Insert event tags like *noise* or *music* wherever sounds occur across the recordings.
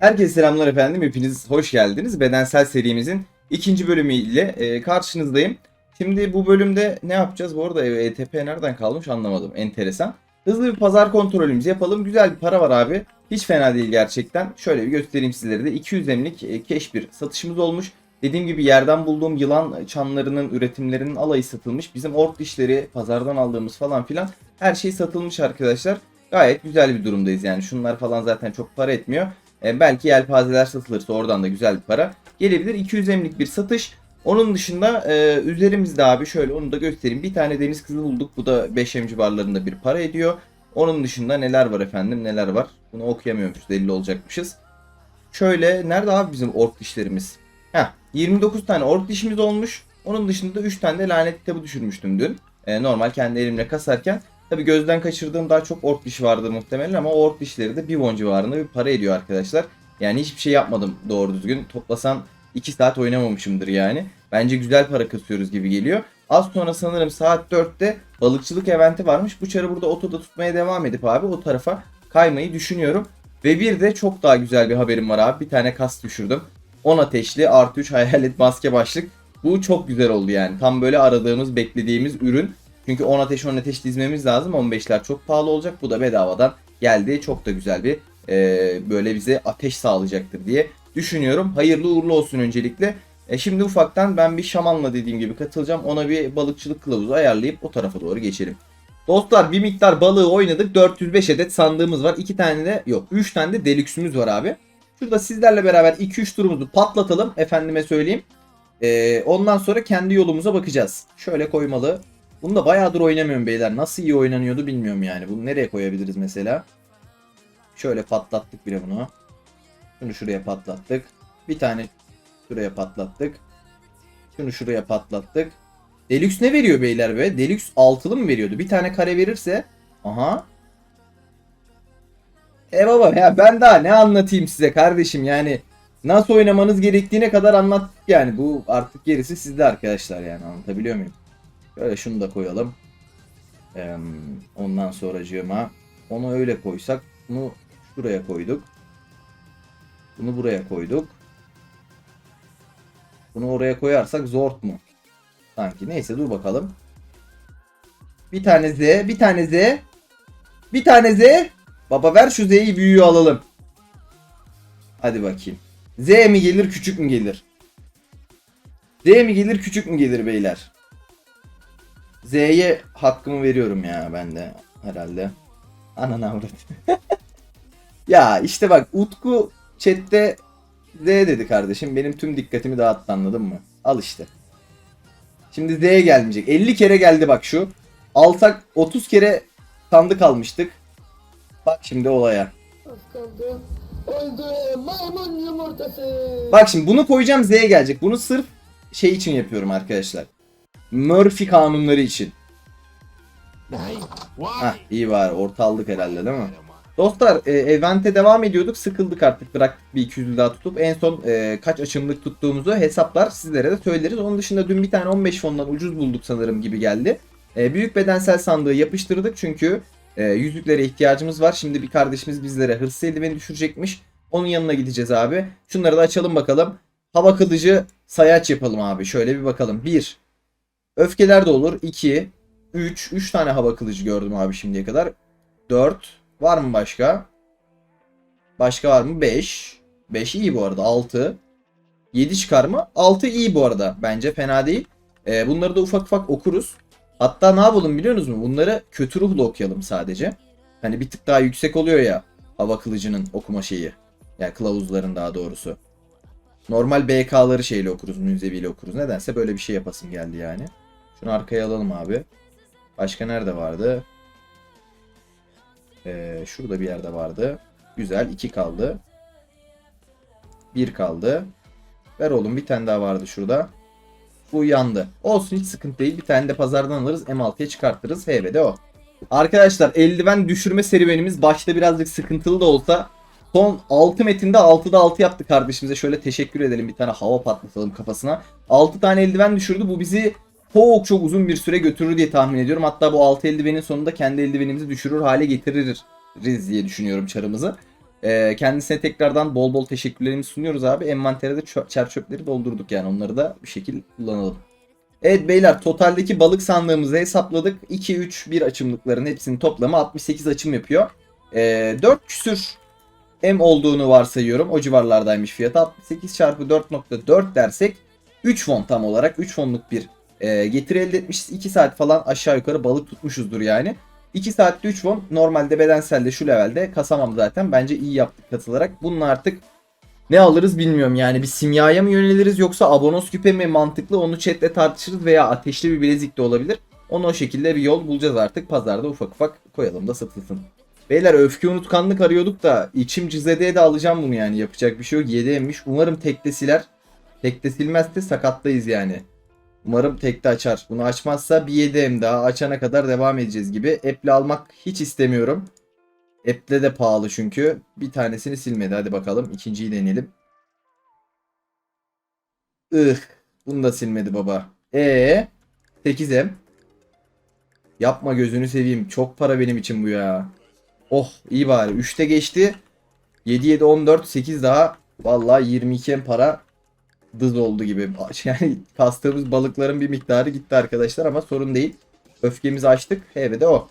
Herkese selamlar efendim. Hepiniz hoş geldiniz. Bedensel serimizin ikinci bölümüyle e, karşınızdayım. Şimdi bu bölümde ne yapacağız? Bu arada ETP nereden kalmış anlamadım. Enteresan. Hızlı bir pazar kontrolümüzü yapalım. Güzel bir para var abi. Hiç fena değil gerçekten. Şöyle bir göstereyim sizlere de. 200 emlik keş bir satışımız olmuş. Dediğim gibi yerden bulduğum yılan çanlarının üretimlerinin alayı satılmış. Bizim ork dişleri pazardan aldığımız falan filan her şey satılmış arkadaşlar. Gayet güzel bir durumdayız yani. Şunlar falan zaten çok para etmiyor. E, belki yelpazeler satılırsa oradan da güzel bir para gelebilir. 200 emlik bir satış. Onun dışında e, üzerimizde abi şöyle onu da göstereyim. Bir tane deniz kızı bulduk. Bu da 5 em civarlarında bir para ediyor. Onun dışında neler var efendim neler var. Bunu okuyamıyormuşuz deli olacakmışız. Şöyle nerede abi bizim ork dişlerimiz? Heh 29 tane ork dişimiz olmuş. Onun dışında da 3 tane de lanet kitabı düşürmüştüm dün. E, normal kendi elimle kasarken. Tabi gözden kaçırdığım daha çok ork dişi vardır muhtemelen ama ork dişleri de 1 won civarında bir para ediyor arkadaşlar. Yani hiçbir şey yapmadım doğru düzgün. Toplasan 2 saat oynamamışımdır yani. Bence güzel para kasıyoruz gibi geliyor. Az sonra sanırım saat 4'te balıkçılık eventi varmış. Bu çarı burada otoda tutmaya devam edip abi o tarafa kaymayı düşünüyorum. Ve bir de çok daha güzel bir haberim var abi. Bir tane kas düşürdüm. 10 ateşli artı 3 hayalet maske başlık. Bu çok güzel oldu yani. Tam böyle aradığımız, beklediğimiz ürün. Çünkü 10 ateş 10 ateş dizmemiz lazım. 15'ler çok pahalı olacak. Bu da bedavadan geldi. Çok da güzel bir e, böyle bize ateş sağlayacaktır diye düşünüyorum. Hayırlı uğurlu olsun öncelikle. E, şimdi ufaktan ben bir şamanla dediğim gibi katılacağım. Ona bir balıkçılık kılavuzu ayarlayıp o tarafa doğru geçelim. Dostlar bir miktar balığı oynadık. 405 adet sandığımız var. 2 tane de yok 3 tane de delüksümüz var abi. Şurada sizlerle beraber 2-3 turumuzu patlatalım. Efendime söyleyeyim. E, ondan sonra kendi yolumuza bakacağız. Şöyle koymalı. Bunu da bayağıdır oynamıyorum beyler. Nasıl iyi oynanıyordu bilmiyorum yani. Bunu nereye koyabiliriz mesela? Şöyle patlattık bile bunu. Şunu şuraya patlattık. Bir tane şuraya patlattık. Şunu şuraya patlattık. Deluxe ne veriyor beyler be? Deluxe altılı mı veriyordu? Bir tane kare verirse. Aha. E baba ya ben daha ne anlatayım size kardeşim yani. Nasıl oynamanız gerektiğine kadar anlattık yani. Bu artık gerisi sizde arkadaşlar yani anlatabiliyor muyum? Böyle şunu da koyalım. Ee, ondan sonracığıma onu öyle koysak bunu şuraya koyduk. Bunu buraya koyduk. Bunu oraya koyarsak zort mu? Sanki. Neyse dur bakalım. Bir tane Z, bir tane Z. Bir tane Z. Baba ver şu Z'yi büyüğü alalım. Hadi bakayım. Z mi gelir küçük mü gelir? Z mi gelir küçük mü gelir beyler? Z'ye hakkımı veriyorum ya ben de herhalde. Ananı avrat. *laughs* ya işte bak Utku chatte Z dedi kardeşim. Benim tüm dikkatimi dağıttı anladın mı? Al işte. Şimdi Z'ye gelmeyecek. 50 kere geldi bak şu. Alsak 30 kere sandık almıştık. Bak şimdi olaya. Az kaldı. Öldü maymun yumurtası. Bak şimdi bunu koyacağım Z'ye gelecek. Bunu sırf şey için yapıyorum arkadaşlar. Murphy kanunları için. Hah iyi var orta aldık herhalde değil mi? Dostlar e, evente devam ediyorduk sıkıldık artık bıraktık bir 200 daha tutup en son e, kaç açımlık tuttuğumuzu hesaplar sizlere de söyleriz. Onun dışında dün bir tane 15 fondan ucuz bulduk sanırım gibi geldi. E, büyük bedensel sandığı yapıştırdık çünkü e, yüzüklere ihtiyacımız var. Şimdi bir kardeşimiz bizlere hırsız eldiveni düşürecekmiş. Onun yanına gideceğiz abi. Şunları da açalım bakalım. Hava kılıcı sayaç yapalım abi. Şöyle bir bakalım. 1. Öfkeler de olur. 2. 3. 3 tane hava kılıcı gördüm abi şimdiye kadar. 4. Var mı başka? Başka var mı? 5. 5 iyi bu arada. 6. 7 çıkar mı? 6 iyi bu arada. Bence fena değil. Ee, bunları da ufak ufak okuruz. Hatta ne yapalım biliyor musunuz? Bunları kötü ruhla okuyalım sadece. Hani bir tık daha yüksek oluyor ya hava kılıcının okuma şeyi. Yani kılavuzların daha doğrusu. Normal BK'ları şeyle okuruz, münzeviyle okuruz. Nedense böyle bir şey yapasım geldi yani. Şunu arkaya alalım abi. Başka nerede vardı? Ee, şurada bir yerde vardı. Güzel. 2 kaldı. 1 kaldı. Ver oğlum bir tane daha vardı şurada. Bu yandı. Olsun hiç sıkıntı değil. Bir tane de pazardan alırız. M6'ya çıkartırız. HV'de o. Arkadaşlar eldiven düşürme serüvenimiz başta birazcık sıkıntılı da olsa son 6 metinde 6'da 6 yaptı kardeşimize. Şöyle teşekkür edelim. Bir tane hava patlatalım kafasına. 6 tane eldiven düşürdü. Bu bizi çok çok uzun bir süre götürür diye tahmin ediyorum. Hatta bu 6 eldivenin sonunda kendi eldivenimizi düşürür hale getiririz diye düşünüyorum çarımızı. Ee, kendisine tekrardan bol bol teşekkürlerimizi sunuyoruz abi. Envantere de çer doldurduk yani onları da bir şekilde kullanalım. Evet beyler totaldeki balık sandığımızı hesapladık. 2, 3, 1 açımlıkların hepsinin toplamı 68 açım yapıyor. Ee, 4 küsür M olduğunu varsayıyorum. O civarlardaymış fiyatı. 68 çarpı 4.4 dersek 3 won tam olarak 3 wonluk bir e, getiri elde etmişiz. 2 saat falan aşağı yukarı balık tutmuşuzdur yani. 2 saatte 3 won normalde bedenselde şu levelde kasamam zaten. Bence iyi yaptık katılarak. Bunun artık ne alırız bilmiyorum yani bir simyaya mı yöneliriz yoksa abonos küpe mi mantıklı onu chatle tartışırız veya ateşli bir bilezik de olabilir. Onu o şekilde bir yol bulacağız artık pazarda ufak ufak koyalım da satılsın. Beyler öfke unutkanlık arıyorduk da içim cızedeye de alacağım bunu yani yapacak bir şey yok 7 emmiş. Umarım tekte siler. Tekte silmezse sakattayız yani. Umarım tekte açar. Bunu açmazsa bir 7 em daha açana kadar devam edeceğiz gibi. App'le almak hiç istemiyorum. App'le de pahalı çünkü. Bir tanesini silmedi. Hadi bakalım. ikinciyi deneyelim. Ih. Bunu da silmedi baba. E 8M. Yapma gözünü seveyim. Çok para benim için bu ya. Oh iyi bari. 3'te geçti. 7 7 14 8 daha. Vallahi 22 M para dız oldu gibi. *laughs* Yani kastığımız balıkların bir miktarı gitti arkadaşlar ama sorun değil. Öfkemizi açtık. Evet de o.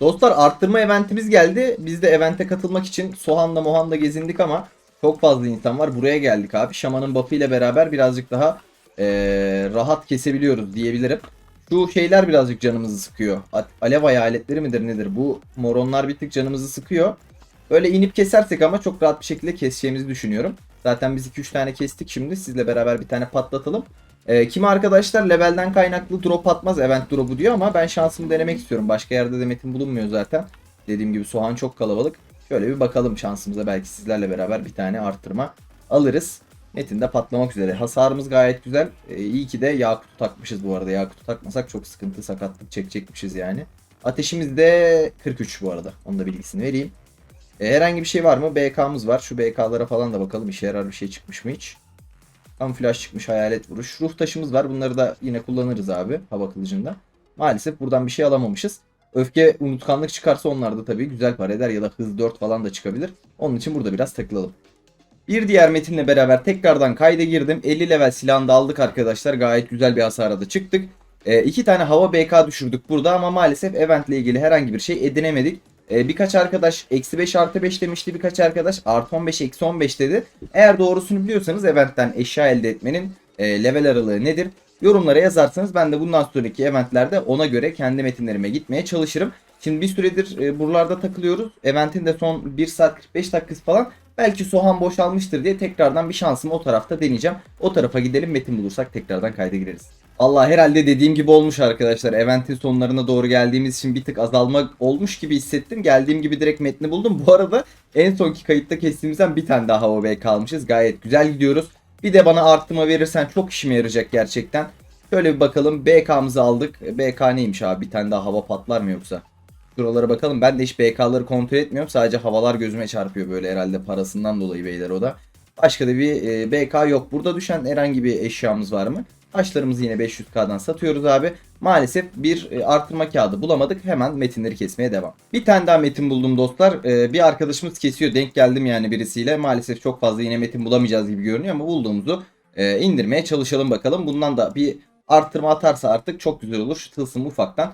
Dostlar arttırma eventimiz geldi. Biz de evente katılmak için Sohan'da Mohan'da gezindik ama çok fazla insan var. Buraya geldik abi. Şamanın buff'ı ile beraber birazcık daha eee, rahat kesebiliyoruz diyebilirim. Şu şeyler birazcık canımızı sıkıyor. Alev hayaletleri midir nedir? Bu moronlar bir tık canımızı sıkıyor. Böyle inip kesersek ama çok rahat bir şekilde keseceğimizi düşünüyorum. Zaten biz 2-3 tane kestik şimdi. Sizle beraber bir tane patlatalım. Ee, kimi arkadaşlar levelden kaynaklı drop atmaz event drop'u diyor ama ben şansımı denemek istiyorum. Başka yerde de metin bulunmuyor zaten. Dediğim gibi Soğan çok kalabalık. Şöyle bir bakalım şansımıza belki sizlerle beraber bir tane arttırma alırız. Metin de patlamak üzere. Hasarımız gayet güzel. Ee, iyi ki de Yakut'u takmışız bu arada. Yakut'u takmasak çok sıkıntı sakatlık çekecekmişiz yani. Ateşimiz de 43 bu arada. Onun da bilgisini vereyim. Ee, herhangi bir şey var mı? BK'mız var. Şu BK'lara falan da bakalım. işe yarar bir şey çıkmış mı hiç? Kamuflaj çıkmış hayalet vuruş. Ruh taşımız var. Bunları da yine kullanırız abi hava kılıcında. Maalesef buradan bir şey alamamışız. Öfke unutkanlık çıkarsa onlar da tabii güzel para eder ya da hız 4 falan da çıkabilir. Onun için burada biraz takılalım. Bir diğer metinle beraber tekrardan kayda girdim. 50 level silahını da aldık arkadaşlar. Gayet güzel bir hasara da çıktık. Ee, iki tane hava BK düşürdük burada ama maalesef eventle ilgili herhangi bir şey edinemedik. Ee, birkaç arkadaş eksi 5 artı 5 demişti. Birkaç arkadaş artı 15 eksi 15 dedi. Eğer doğrusunu biliyorsanız eventten eşya elde etmenin e, level aralığı nedir? Yorumlara yazarsanız ben de bundan sonraki eventlerde ona göre kendi metinlerime gitmeye çalışırım. Şimdi bir süredir e, buralarda takılıyoruz. Eventin de son 1 saat 45 dakikası falan. Belki Sohan boşalmıştır diye tekrardan bir şansımı o tarafta deneyeceğim. O tarafa gidelim metin bulursak tekrardan kayda gireriz. Allah herhalde dediğim gibi olmuş arkadaşlar. Eventin sonlarına doğru geldiğimiz için bir tık azalma olmuş gibi hissettim. Geldiğim gibi direkt metni buldum. Bu arada en sonki kayıtta kestiğimizden bir tane daha hava B kalmışız. Gayet güzel gidiyoruz. Bir de bana arttıma verirsen çok işime yarayacak gerçekten. Şöyle bir bakalım. BK'mızı aldık. BK neymiş abi? Bir tane daha hava patlar mı yoksa? Şuralara bakalım. Ben de hiç BK'ları kontrol etmiyorum. Sadece havalar gözüme çarpıyor böyle herhalde parasından dolayı beyler o da. Başka da bir e, BK yok. Burada düşen herhangi bir eşyamız var mı? Taşlarımızı yine 500k'dan satıyoruz abi. Maalesef bir e, artırma kağıdı bulamadık. Hemen metinleri kesmeye devam. Bir tane daha metin buldum dostlar. E, bir arkadaşımız kesiyor. Denk geldim yani birisiyle. Maalesef çok fazla yine metin bulamayacağız gibi görünüyor ama bulduğumuzu e, indirmeye çalışalım bakalım. Bundan da bir arttırma atarsa artık çok güzel olur. Şu tılsımı ufaktan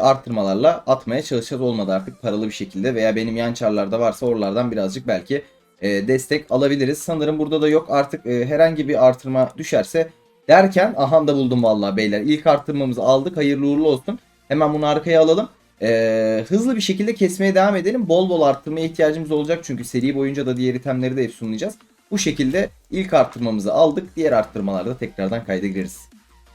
artırmalarla atmaya çalışacağız. Olmadı artık paralı bir şekilde veya benim yan çarlarda varsa oralardan birazcık belki destek alabiliriz. Sanırım burada da yok. Artık herhangi bir artırma düşerse derken aha da buldum vallahi beyler. İlk artırmamızı aldık. Hayırlı uğurlu olsun. Hemen bunu arkaya alalım. E, hızlı bir şekilde kesmeye devam edelim. Bol bol arttırmaya ihtiyacımız olacak çünkü seri boyunca da diğer itemleri de hep sunacağız. Bu şekilde ilk artırmamızı aldık. Diğer arttırmalarda tekrardan kayda gireriz.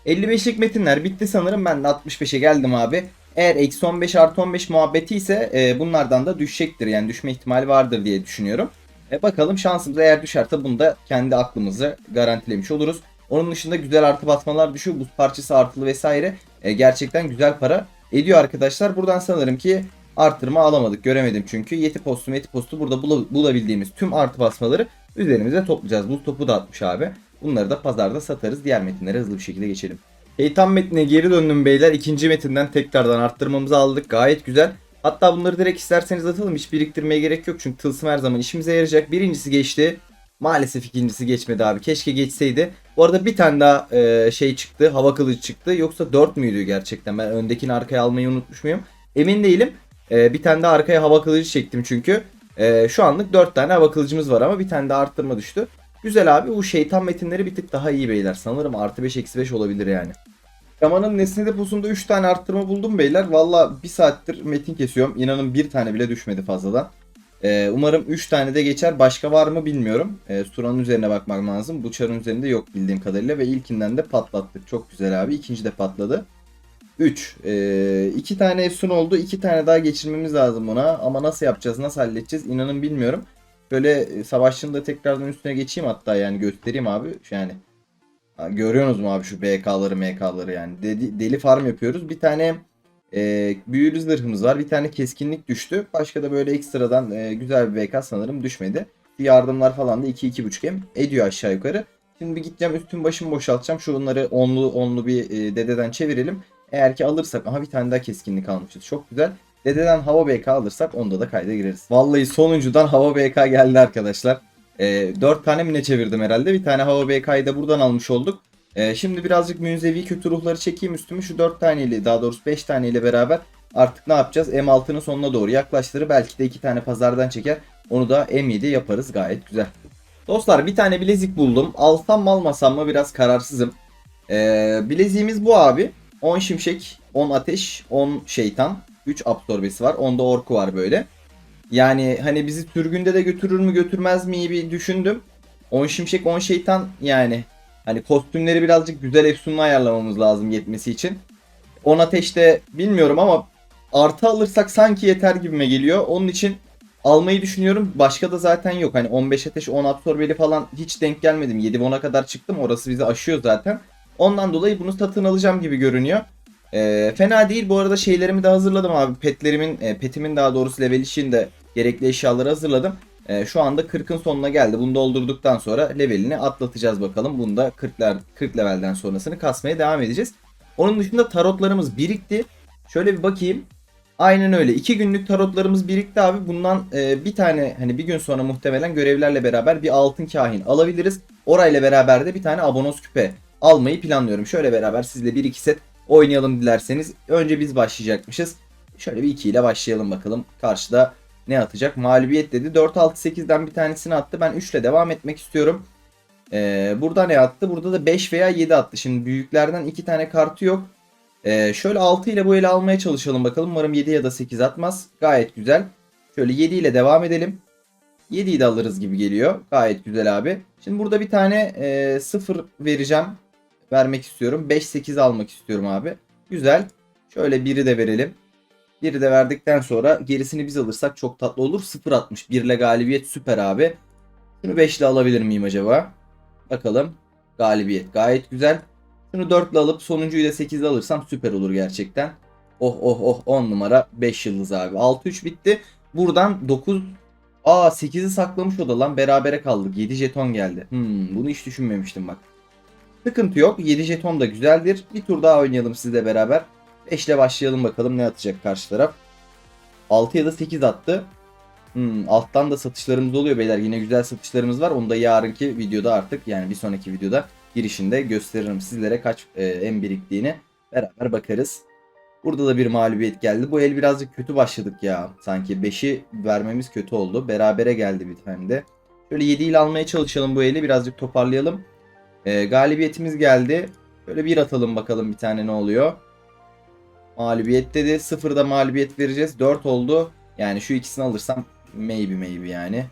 55'lik metinler bitti sanırım. Ben de 65'e geldim abi. Eğer eksi 15 artı 15 muhabbeti ise e, bunlardan da düşecektir. Yani düşme ihtimali vardır diye düşünüyorum. E, bakalım şansımız eğer düşerse bunu da kendi aklımızı garantilemiş oluruz. Onun dışında güzel artı basmalar düşüyor. Buz parçası artılı vesaire. E, gerçekten güzel para ediyor arkadaşlar. Buradan sanırım ki artırma alamadık. Göremedim çünkü. Yeti postu meti postu burada bula- bulabildiğimiz tüm artı basmaları üzerimize toplayacağız. Buz topu da atmış abi. Bunları da pazarda satarız. Diğer metinlere hızlı bir şekilde geçelim. Şeytan metnine geri döndüm beyler. İkinci metinden tekrardan arttırmamızı aldık. Gayet güzel. Hatta bunları direkt isterseniz atalım. Hiç biriktirmeye gerek yok. Çünkü tılsım her zaman işimize yarayacak. Birincisi geçti. Maalesef ikincisi geçmedi abi. Keşke geçseydi. Bu arada bir tane daha e, şey çıktı. Hava kılıcı çıktı. Yoksa 4 müydü gerçekten? Ben öndekini arkaya almayı unutmuş muyum? Emin değilim. E, bir tane daha arkaya hava kılıcı çektim çünkü. E, şu anlık 4 tane hava kılıcımız var ama bir tane daha arttırma düştü. Güzel abi bu şeytan metinleri bir tık daha iyi beyler. Sanırım artı 5 eksi 5 olabilir yani. Şamanın nesne deposunda 3 tane arttırma buldum beyler. Valla bir saattir metin kesiyorum. İnanın bir tane bile düşmedi fazladan. Ee, umarım 3 tane de geçer. Başka var mı bilmiyorum. Ee, Suranın üzerine bakmak lazım. Bu çarın üzerinde yok bildiğim kadarıyla. Ve ilkinden de patlattık. Çok güzel abi. İkinci de patladı. 3. 2 tane efsun oldu. 2 tane daha geçirmemiz lazım buna. Ama nasıl yapacağız? Nasıl halledeceğiz? İnanın bilmiyorum. Böyle e, savaşçının da tekrardan üstüne geçeyim hatta yani göstereyim abi. Yani Görüyorsunuz mu abi şu BK'ları MK'ları yani. Deli, deli farm yapıyoruz. Bir tane e, büyülü zırhımız var. Bir tane keskinlik düştü. Başka da böyle ekstradan e, güzel bir BK sanırım düşmedi. Bir yardımlar falan da 2-2.5 hem ediyor aşağı yukarı. Şimdi bir gideceğim üstüm başımı boşaltacağım. Şunları onlu onlu bir e, dededen çevirelim. Eğer ki alırsak aha bir tane daha keskinlik almışız. Çok güzel. Dededen hava BK alırsak onda da kayda gireriz. Vallahi sonuncudan hava BK geldi arkadaşlar. E, 4 tane mi ne çevirdim herhalde. Bir tane hava BK'yı da buradan almış olduk. E, şimdi birazcık münzevi kötü ruhları çekeyim üstümü. Şu 4 taneyle daha doğrusu 5 taneyle beraber artık ne yapacağız? M6'nın sonuna doğru yaklaştırır. Belki de 2 tane pazardan çeker. Onu da M7 yaparız. Gayet güzel. Dostlar bir tane bilezik buldum. Alsam mı almasam mı biraz kararsızım. Ee, bileziğimiz bu abi. 10 şimşek, 10 ateş, 10 şeytan. 3 absorbesi var. Onda orku var böyle. Yani hani bizi sürgünde de götürür mü götürmez mi bir düşündüm. 10 şimşek 10 şeytan yani. Hani kostümleri birazcık güzel efsunlu ayarlamamız lazım yetmesi için. 10 ateşte bilmiyorum ama artı alırsak sanki yeter gibime geliyor. Onun için almayı düşünüyorum. Başka da zaten yok. Hani 15 ateş 10 absorbeli falan hiç denk gelmedim. 7-10'a kadar çıktım. Orası bizi aşıyor zaten. Ondan dolayı bunu satın alacağım gibi görünüyor. Ee, fena değil. Bu arada şeylerimi de hazırladım abi. Petlerimin, e, petimin daha doğrusu level için de gerekli eşyaları hazırladım. Ee, şu anda 40'ın sonuna geldi. Bunu doldurduktan sonra levelini atlatacağız bakalım. Bunda 40'ler 40 levelden sonrasını kasmaya devam edeceğiz. Onun dışında tarotlarımız birikti. Şöyle bir bakayım. Aynen öyle. 2 günlük tarotlarımız birikti abi. Bundan e, bir tane hani bir gün sonra muhtemelen görevlerle beraber bir altın kahin alabiliriz. Orayla beraber de bir tane abonos küpe almayı planlıyorum. Şöyle beraber sizle 1-2 set oynayalım dilerseniz. Önce biz başlayacakmışız. Şöyle bir 2 ile başlayalım bakalım. Karşıda ne atacak? Mağlubiyet dedi. 4-6-8'den bir tanesini attı. Ben 3 ile devam etmek istiyorum. Ee, burada ne attı? Burada da 5 veya 7 attı. Şimdi büyüklerden 2 tane kartı yok. Ee, şöyle 6 ile bu eli almaya çalışalım bakalım. Umarım 7 ya da 8 atmaz. Gayet güzel. Şöyle 7 ile devam edelim. 7'yi de alırız gibi geliyor. Gayet güzel abi. Şimdi burada bir tane e, 0 vereceğim. Vermek istiyorum. 5-8 almak istiyorum abi. Güzel. Şöyle 1'i de verelim. Biri de verdikten sonra gerisini biz alırsak çok tatlı olur. 0.60. 1 ile galibiyet süper abi. Şunu 5 ile alabilir miyim acaba? Bakalım. Galibiyet gayet güzel. Şunu 4 ile alıp sonuncuyu da 8 ile alırsam süper olur gerçekten. Oh oh oh 10 numara 5 yıldız abi. 6-3 bitti. Buradan 9 Aa 8'i saklamış o da lan berabere kaldık. 7 jeton geldi. Hmm, bunu hiç düşünmemiştim bak. Sıkıntı yok. 7 jeton da güzeldir. Bir tur daha oynayalım sizle beraber. 5 ile başlayalım bakalım ne atacak karşı taraf. 6 ya da 8 attı. Hmm, alttan da satışlarımız oluyor beyler. Yine güzel satışlarımız var. Onu da yarınki videoda artık yani bir sonraki videoda girişinde gösteririm sizlere kaç e, en biriktiğini. Beraber bakarız. Burada da bir mağlubiyet geldi. Bu el birazcık kötü başladık ya. Sanki 5'i vermemiz kötü oldu. Berabere geldi bir tane de. Şöyle 7 ile almaya çalışalım bu eli. Birazcık toparlayalım. E, galibiyetimiz geldi. Böyle bir atalım bakalım bir tane ne oluyor. Mağlubiyet dedi. Sıfırda mağlubiyet vereceğiz. 4 oldu. Yani şu ikisini alırsam maybe maybe yani.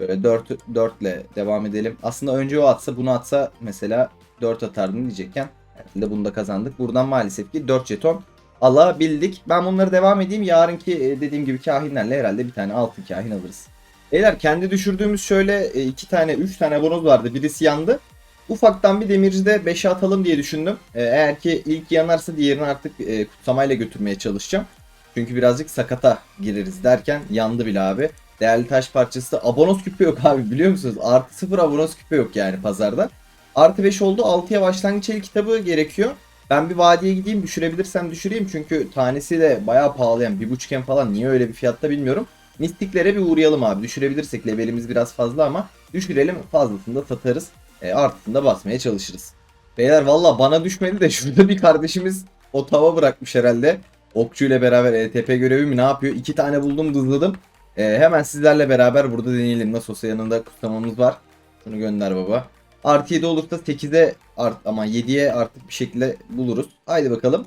Böyle 4, 4 ile devam edelim. Aslında önce o atsa bunu atsa mesela 4 atardım diyecekken. Herhalde bunu da kazandık. Buradan maalesef ki 4 jeton alabildik. Ben bunları devam edeyim. Yarınki e, dediğim gibi kahinlerle herhalde bir tane altın kahin alırız. Beyler kendi düşürdüğümüz şöyle 2 tane 3 tane bonus vardı. Birisi yandı. Ufaktan bir demircide 5'e atalım diye düşündüm. Ee, eğer ki ilk yanarsa diğerini artık e, kutsamayla götürmeye çalışacağım. Çünkü birazcık sakata gireriz derken yandı bile abi. Değerli taş parçası abonos küpe yok abi biliyor musunuz? Artı 0 abonos küpe yok yani pazarda. Artı 5 oldu. 6'ya başlangıç el kitabı gerekiyor. Ben bir vadiye gideyim düşürebilirsem düşüreyim çünkü tanesi de bayağı pahalı yani bir buçukken falan niye öyle bir fiyatta bilmiyorum. Mistiklere bir uğrayalım abi düşürebilirsek levelimiz biraz fazla ama düşürelim fazlasını da satarız e, artısını da basmaya çalışırız. Beyler valla bana düşmedi de *laughs* şurada bir kardeşimiz o tava bırakmış herhalde. Okçu ile beraber ETP görevi mi ne yapıyor? İki tane buldum dızladım. E, hemen sizlerle beraber burada deneyelim. Nasıl olsa yanında kutlamamız var. Şunu gönder baba. Artı 7 olursa 8'e art ama 7'ye artık bir şekilde buluruz. Haydi bakalım.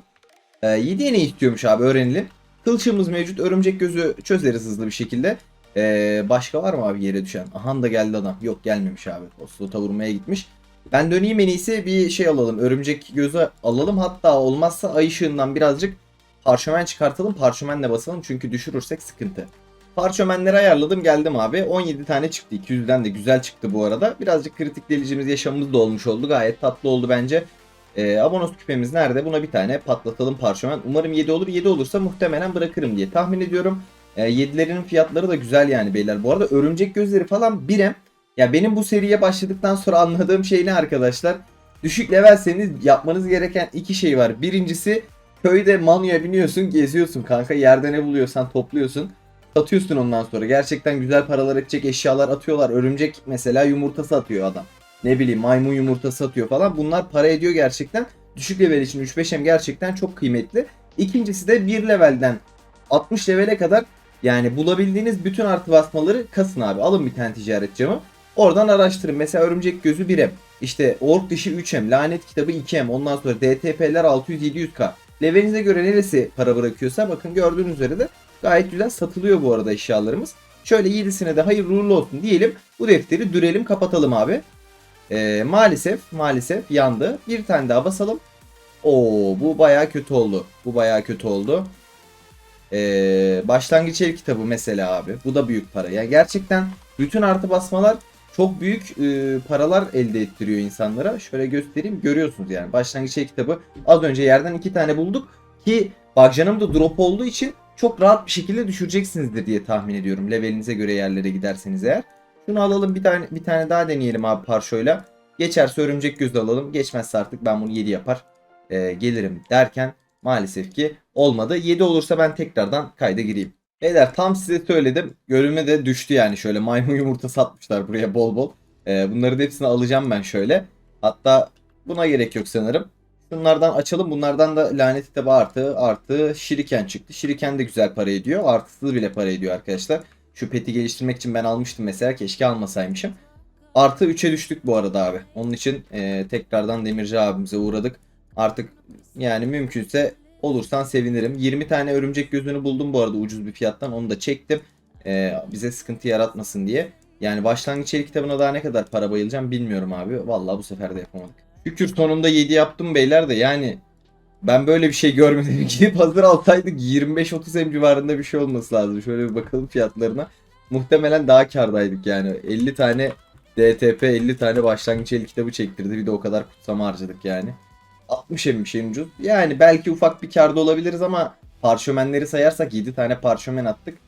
E, 7'ye ne istiyormuş abi öğrenelim. Kılçığımız mevcut. Örümcek gözü çözeriz hızlı bir şekilde. E, başka var mı abi yere düşen? Ahan da geldi adam. Yok gelmemiş abi. O slota vurmaya gitmiş. Ben döneyim en iyisi bir şey alalım. Örümcek gözü alalım. Hatta olmazsa ay ışığından birazcık parşömen çıkartalım. Parşömenle basalım çünkü düşürürsek sıkıntı. Parşömenleri ayarladım geldim abi. 17 tane çıktı. 200'den de güzel çıktı bu arada. Birazcık kritik delicimiz yaşamımız da olmuş oldu. Gayet tatlı oldu bence. Ee, abonos küpemiz nerede? Buna bir tane patlatalım parşömen. Umarım 7 olur. 7 olursa muhtemelen bırakırım diye tahmin ediyorum. 7'lerin fiyatları da güzel yani beyler. Bu arada örümcek gözleri falan birem. Ya benim bu seriye başladıktan sonra anladığım şey ne arkadaşlar? Düşük levelseniz yapmanız gereken iki şey var. Birincisi köyde manuya biniyorsun geziyorsun kanka. Yerde ne buluyorsan topluyorsun. Satıyorsun ondan sonra. Gerçekten güzel paralar edecek eşyalar atıyorlar. Örümcek mesela yumurtası atıyor adam. Ne bileyim maymun yumurtası atıyor falan. Bunlar para ediyor gerçekten. Düşük level için 3-5M gerçekten çok kıymetli. İkincisi de 1 levelden 60 levele kadar yani bulabildiğiniz bütün artı basmaları kasın abi. Alın bir tane ticaret camı. Oradan araştırın. Mesela örümcek gözü 1M. İşte ork dışı 3M. Lanet kitabı 2M. Ondan sonra DTP'ler 600-700K. Levelinize göre neresi para bırakıyorsa bakın gördüğünüz üzere de gayet güzel satılıyor bu arada eşyalarımız. Şöyle 7'sine de hayırlı uğurlu olsun diyelim. Bu defteri dürelim kapatalım abi. Ee, maalesef maalesef yandı. Bir tane daha basalım. Oo bu baya kötü oldu. Bu baya kötü oldu. Ee, başlangıç el kitabı mesela abi. Bu da büyük para. Yani gerçekten bütün artı basmalar çok büyük e, paralar elde ettiriyor insanlara. Şöyle göstereyim görüyorsunuz yani. Başlangıç el kitabı az önce yerden iki tane bulduk. Ki Bagcanım da drop olduğu için çok rahat bir şekilde düşüreceksinizdir diye tahmin ediyorum. Levelinize göre yerlere giderseniz eğer. Şunu alalım bir tane bir tane daha deneyelim abi parşoyla. Geçerse örümcek gözü alalım. Geçmezse artık ben bunu 7 yapar e, gelirim derken maalesef ki olmadı. 7 olursa ben tekrardan kayda gireyim. Beyler tam size söyledim. Görünme de düştü yani şöyle maymun *laughs* yumurta satmışlar buraya bol bol. E, bunların hepsini alacağım ben şöyle. Hatta buna gerek yok sanırım. Şunlardan açalım. Bunlardan da lanet kitabı artı artı şiriken çıktı. Şiriken de güzel para ediyor. Artısız bile para ediyor arkadaşlar. Şu peti geliştirmek için ben almıştım mesela. Keşke almasaymışım. Artı 3'e düştük bu arada abi. Onun için e, tekrardan Demirci abimize uğradık. Artık yani mümkünse olursan sevinirim. 20 tane örümcek gözünü buldum bu arada ucuz bir fiyattan. Onu da çektim. E, bize sıkıntı yaratmasın diye. Yani başlangıç el kitabına daha ne kadar para bayılacağım bilmiyorum abi. Vallahi bu sefer de yapamadık. Şükür sonunda 7 yaptım beyler de yani ben böyle bir şey görmedim. *laughs* Gidip hazır alsaydık 25-30 em civarında bir şey olması lazım. Şöyle bir bakalım fiyatlarına. Muhtemelen daha kardaydık yani. 50 tane DTP 50 tane başlangıç el kitabı çektirdi. Bir de o kadar kutsama harcadık yani. 60 emmiş en ucuz. Yani belki ufak bir karda olabiliriz ama parşömenleri sayarsak 7 tane parşömen attık.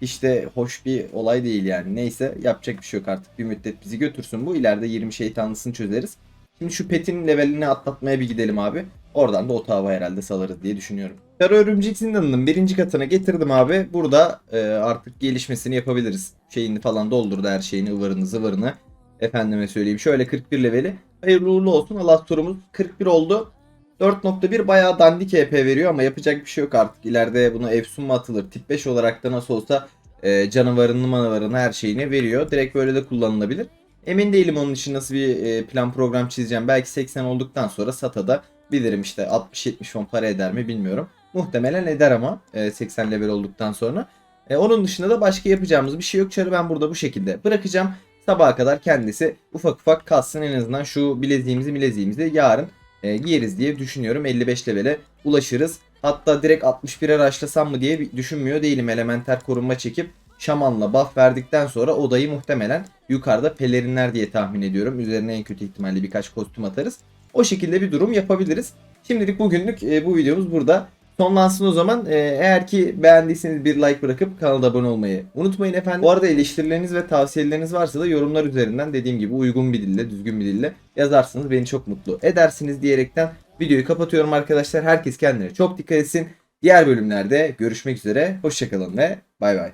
İşte hoş bir olay değil yani. Neyse yapacak bir şey yok artık. Bir müddet bizi götürsün bu. İleride 20 şeytanlısını çözeriz. Şimdi şu petin levelini atlatmaya bir gidelim abi. Oradan da o tava herhalde salarız diye düşünüyorum. Kara örümcek zindanının birinci katına getirdim abi. Burada e, artık gelişmesini yapabiliriz. Şeyini falan doldurdu her şeyini ıvırını zıvırını. Efendime söyleyeyim şöyle 41 leveli. Hayırlı uğurlu olsun. Allah turumuz 41 oldu. 4.1 bayağı dandik EP veriyor ama yapacak bir şey yok artık. İleride buna efsun mu atılır? Tip 5 olarak da nasıl olsa e, canavarını manavarını her şeyini veriyor. Direkt böyle de kullanılabilir. Emin değilim onun için nasıl bir e, plan program çizeceğim. Belki 80 olduktan sonra SATA'da bilirim işte 60-70 fon para eder mi bilmiyorum. Muhtemelen eder ama e, 80 level olduktan sonra. E, onun dışında da başka yapacağımız bir şey yok. Çarı ben burada bu şekilde bırakacağım. Sabaha kadar kendisi ufak ufak kalsın en azından şu bileziğimizi bileziğimizi yarın e, giyeriz diye düşünüyorum. 55 levele ulaşırız. Hatta direkt 61'e raşlasam mı diye düşünmüyor değilim. Elementer korunma çekip şamanla buff verdikten sonra odayı muhtemelen yukarıda pelerinler diye tahmin ediyorum. Üzerine en kötü ihtimalle birkaç kostüm atarız. O şekilde bir durum yapabiliriz. Şimdilik bugünlük e, bu videomuz burada. Sonlansın o zaman. E, eğer ki beğendiyseniz bir like bırakıp kanala abone olmayı unutmayın efendim. Bu arada eleştirileriniz ve tavsiyeleriniz varsa da yorumlar üzerinden dediğim gibi uygun bir dille, düzgün bir dille yazarsınız. Beni çok mutlu edersiniz diyerekten videoyu kapatıyorum arkadaşlar. Herkes kendine çok dikkat etsin. Diğer bölümlerde görüşmek üzere. Hoşçakalın ve bay bay.